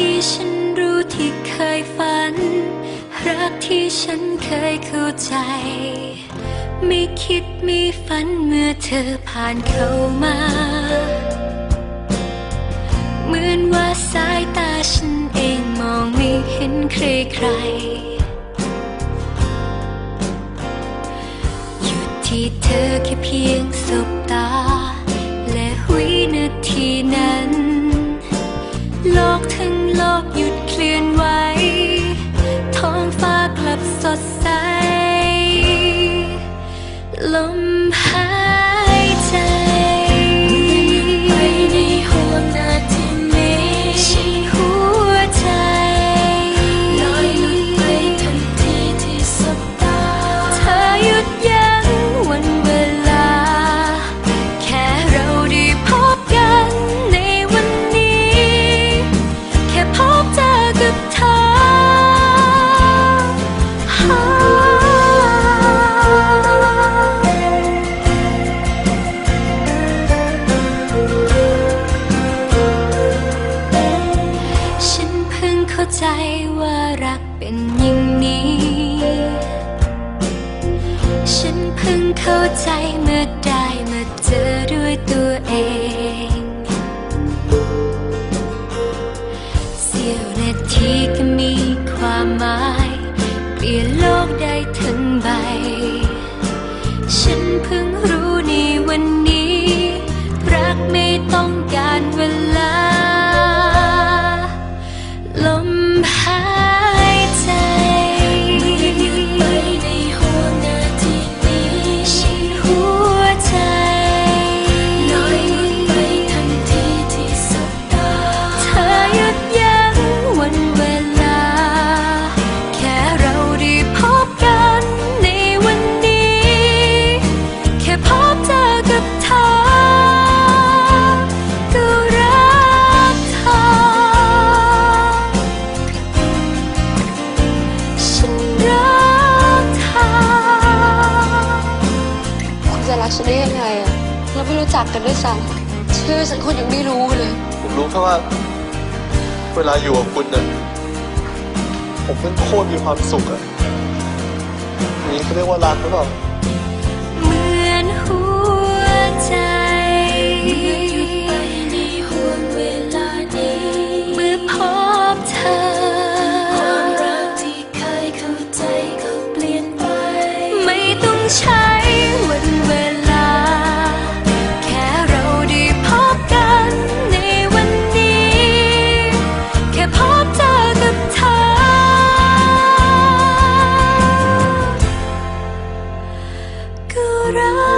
ที่ฉันรู้ที่เคยฝัน รักที่ฉันเคยเข้าใจ ไม่คิดไม่ฝันเมื่อเธอผ่านเข้ามา เหมือนว่าสายตาฉันเองมองไม่เห็นใครใครหยุดที่เธอแค่เพียงสบตาา ใจว่ารักเป็นอย่างนี้ ฉันเพิ่งเข้าใจเมื่อได้มาเจอด้วยตัวเอง เสี้ยวนาทีก็มีความหมาย เปลี่ยนโลกได้ทั้งใบ ฉันเพิ่ง ฉันได้ยังไงอะเราไม่รู้จักกันด้วยซ้ำชื่อฉันคุณยังไม่รู้เลย ผมรู้แค่ว่า เวลาอยู่กับคุณเนี่ยผมเป็นโคตรมีความสุขอะอย่างนี้เขาเรียกว่ารักหรือเปล่าเหมือนหัวใจใน รัก